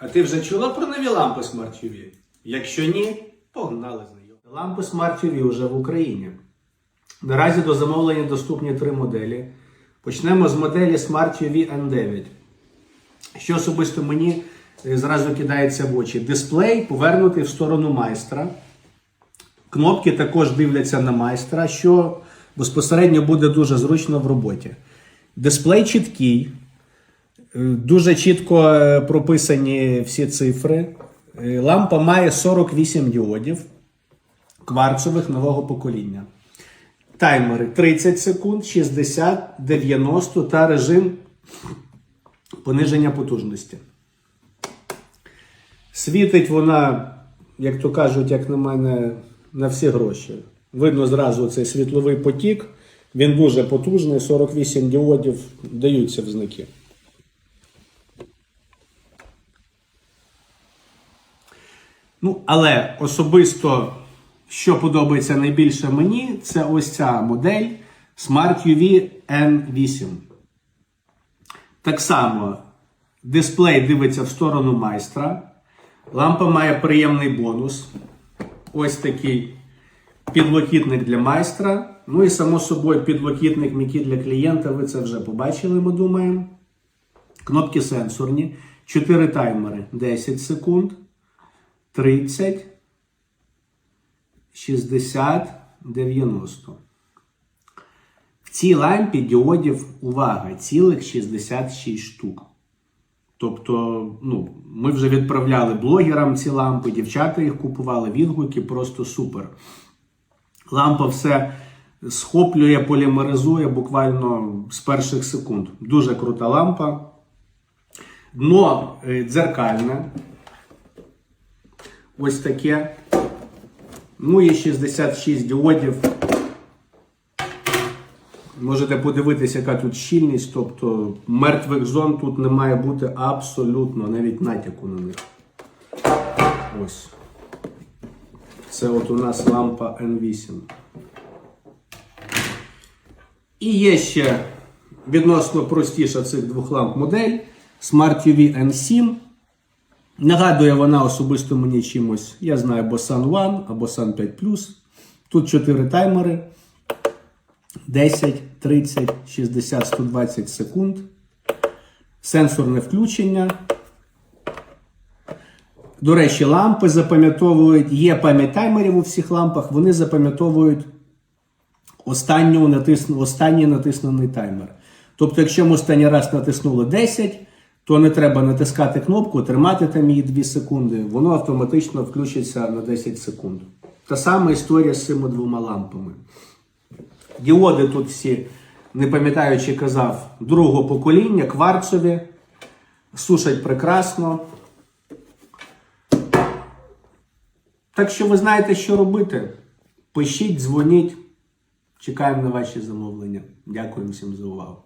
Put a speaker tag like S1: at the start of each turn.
S1: А ти вже чула про нові лампи Smart UV? Якщо ні, погнали знайомі. Лампи Smart UV вже в Україні. Наразі до замовлення доступні три моделі. Почнемо з моделі Smart UV N9. Що особисто мені е, зразу кидається в очі. Дисплей повернутий в сторону майстра. Кнопки також дивляться на майстра, що безпосередньо буде дуже зручно в роботі. Дисплей чіткий, дуже чітко е, прописані всі цифри. Е, Лампа має 48 діодів кварцових нового покоління. Таймери 30 секунд, 60, 90 та режим пониження потужності. Світить вона, як то кажуть, як на мене, на всі гроші. Видно зразу цей світловий потік. Він дуже потужний, 48 діодів даються в знаки. Ну, але особисто, що подобається найбільше мені, це ось ця модель Smart UV N8. Так само дисплей дивиться в сторону майстра. Лампа має приємний бонус. Ось такий підлокітник для майстра. Ну і само собою підлокітник м'який для клієнта. Ви це вже побачили, ми думаємо. Кнопки сенсорні. 4 таймери 10 секунд, 30, 60, 90. В цій лампі діодів увага, цілих 66 штук. Тобто, ну, ми вже відправляли блогерам ці лампи, дівчата їх купували, відгуки просто супер. Лампа все схоплює, полімеризує буквально з перших секунд. Дуже крута лампа. Дно е, дзеркальне. Ось таке. Ну і 66 діодів. Можете подивитися, яка тут щільність, тобто мертвих зон тут не має бути абсолютно, навіть натяку на них. Ось. Це от у нас лампа N8. І є ще відносно простіша цих двох ламп модель Smart UV N7. Нагадує вона особисто мені чимось, я знаю, або Sun One, або Sun 5 Тут 4 таймери. 10, 30, 60, 120 секунд. Сенсорне включення. До речі, лампи запам'ятовують, є пам'ять таймерів у всіх лампах, вони запам'ятовують останній натиснений таймер. Тобто, якщо ми останній раз натиснули 10, то не треба натискати кнопку, тримати там її 2 секунди, воно автоматично включиться на 10 секунд. Та сама історія з цими двома лампами. Діоди тут всі, не пам'ятаю, чи казав, другого покоління, кварцові, сушать прекрасно. Так що ви знаєте, що робити. Пишіть, дзвоніть. Чекаємо на ваші замовлення. Дякую всім за увагу.